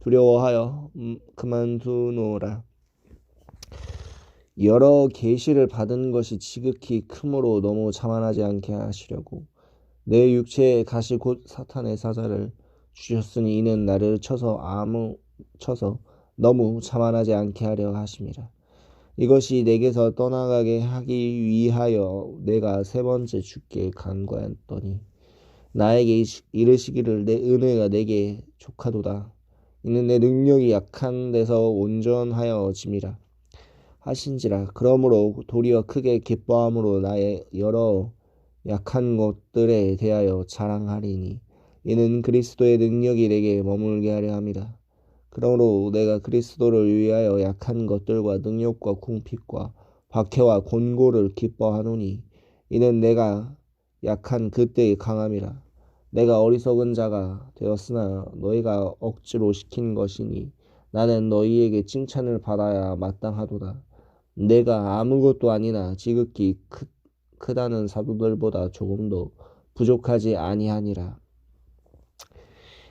두려워하여 음, 그만두노라. 여러 계시를 받은 것이 지극히 크므로 너무 자만하지 않게 하시려고 내 육체에 가시 곧 사탄의 사자를 주셨으니 이는 나를 쳐서 아무 쳐서 너무 자만하지 않게 하려 하심이라. 이것이 내게서 떠나가게 하기 위하여 내가 세 번째 주께 간과했더니 나에게 이르시기를 내 은혜가 내게 족하도다. 이는 내 능력이 약한 데서 온전하여 짐이라 하신지라 그러므로 도리어 크게 기뻐함으로 나의 여러 약한 것들에 대하여 자랑하리니 이는 그리스도의 능력이 내게 머물게 하려 함이라. 그러므로 내가 그리스도를 위하여 약한 것들과 능력과 궁핍과 박해와 곤고를 기뻐하노니 이는 내가 약한 그때의 강함이라. 내가 어리석은 자가 되었으나 너희가 억지로 시킨 것이니 나는 너희에게 칭찬을 받아야 마땅하도다. 내가 아무것도 아니나 지극히 크, 크다는 사도들보다 조금도 부족하지 아니하니라.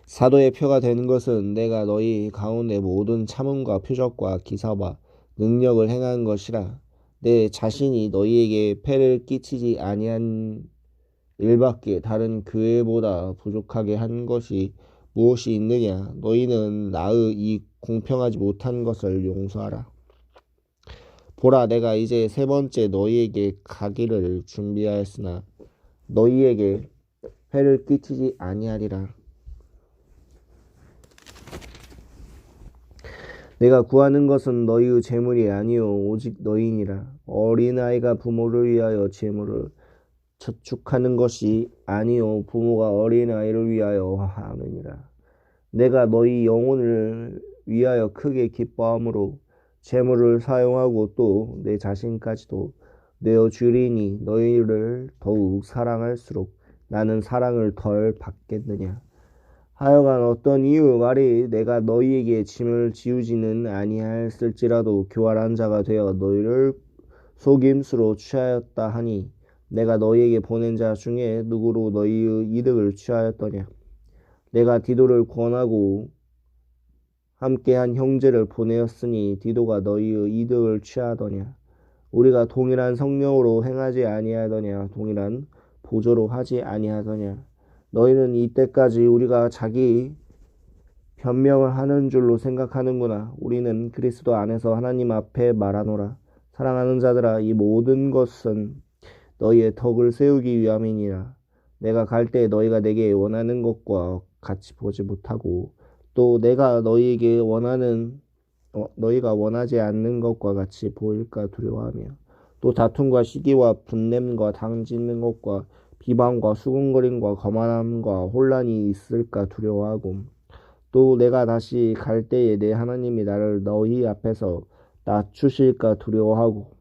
사도의 표가 되는 것은 내가 너희 가운데 모든 참음과 표적과 기사와 능력을 행한 것이라. 내 자신이 너희에게 패를 끼치지 아니한 일밖에 다른 교회보다 부족하게 한 것이 무엇이 있느냐? 너희는 나의 이 공평하지 못한 것을 용서하라. 보라, 내가 이제 세 번째 너희에게 가기를 준비하였으나 너희에게 해를 끼치지 아니하리라. 내가 구하는 것은 너희의 재물이 아니요 오직 너희니라. 어린아이가 부모를 위하여 재물을 저축하는 것이 아니요 부모가 어린 아이를 위하여 하느니라. 내가 너희 영혼을 위하여 크게 기뻐함으로 재물을 사용하고 또 내 자신까지도 내어 주리니 너희를 더욱 사랑할수록 나는 사랑을 덜 받겠느냐. 하여간 어떤 이유 말이 내가 너희에게 짐을 지우지는 아니하였을지라도 교활한 자가 되어 너희를 속임수로 취하였다 하니 내가 너희에게 보낸 자 중에 누구로 너희의 이득을 취하였더냐. 내가 디도를 권하고 함께한 형제를 보내었으니 디도가 너희의 이득을 취하더냐. 우리가 동일한 성령으로 행하지 아니하더냐. 동일한 보조로 하지 아니하더냐. 너희는 이때까지 우리가 자기 변명을 하는 줄로 생각하는구나. 우리는 그리스도 안에서 하나님 앞에 말하노라. 사랑하는 자들아, 이 모든 것은 너희의 덕을 세우기 위함이니라. 내가 갈 때 너희가 내게 원하는 것과 같이 보지 못하고 또 내가 너희에게 원하는 어, 너희가 원하지 않는 것과 같이 보일까 두려워하며 또 다툼과 시기와 분냄과 당짓는 것과 비방과 수군거림과 거만함과 혼란이 있을까 두려워하고 또 내가 다시 갈 때에 내 하나님이 나를 너희 앞에서 낮추실까 두려워하고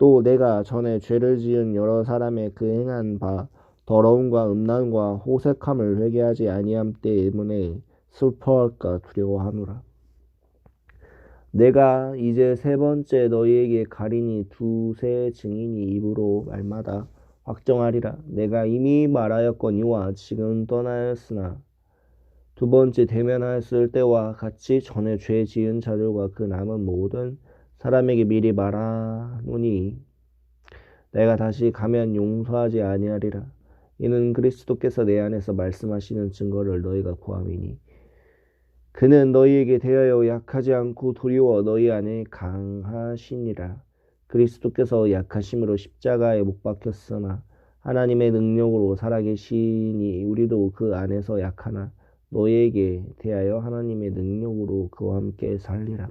또 내가 전에 죄를 지은 여러 사람의 그 행한 바 더러움과 음란과 호색함을 회개하지 아니함 때문에 슬퍼할까 두려워하노라. 내가 이제 세 번째 너희에게 가리니 두세 증인이 입으로 말마다 확정하리라. 내가 이미 말하였거니와 지금 떠나였으나 두 번째 대면하였을 때와 같이 전에 죄 지은 자들과 그 남은 모든 사람에게 미리 말하노니 내가 다시 가면 용서하지 아니하리라. 이는 그리스도께서 내 안에서 말씀하시는 증거를 너희가 구함이니 그는 너희에게 대하여 약하지 않고 도리어 너희 안에 강하시니라. 그리스도께서 약하심으로 십자가에 못 박혔으나 하나님의 능력으로 살아계시니 우리도 그 안에서 약하나 너희에게 대하여 하나님의 능력으로 그와 함께 살리라.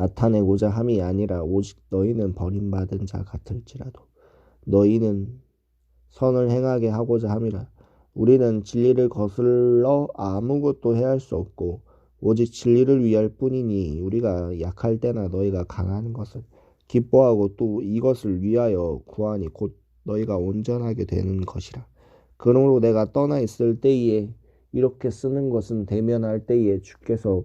나타내고자 함이 아니라 오직 너희는 버림받은 자 같을지라도 너희는 선을 행하게 하고자 함이라 우리는 진리를 거슬러 아무것도 해할 수 없고 오직 진리를 위할 뿐이니 우리가 약할 때나 너희가 강한 것을 기뻐하고 또 이것을 위하여 구하니 곧 너희가 온전하게 되는 것이라. 그러므로 내가 떠나 있을 때에 이렇게 쓰는 것은 대면할 때에 주께서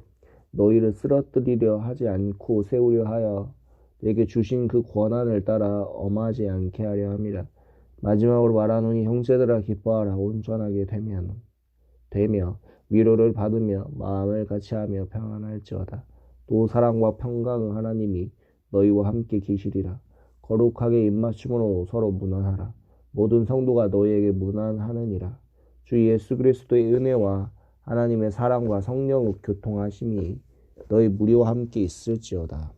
너희를 쓰러뜨리려 하지 않고 세우려 하여 내게 주신 그 권한을 따라 엄하지 않게 하려 함이라. 마지막으로 말하노니 형제들아 기뻐하라 온전하게 되면 되며 위로를 받으며 마음을 같이하며 평안할지어다. 또 사랑과 평강은 하나님이 너희와 함께 계시리라. 거룩하게 입맞춤으로 서로 무난하라. 모든 성도가 너희에게 무난하느니라. 주 예수 그리스도의 은혜와 하나님의 사랑과 성령의 교통하심이 너희 무리와 함께 있을지어다.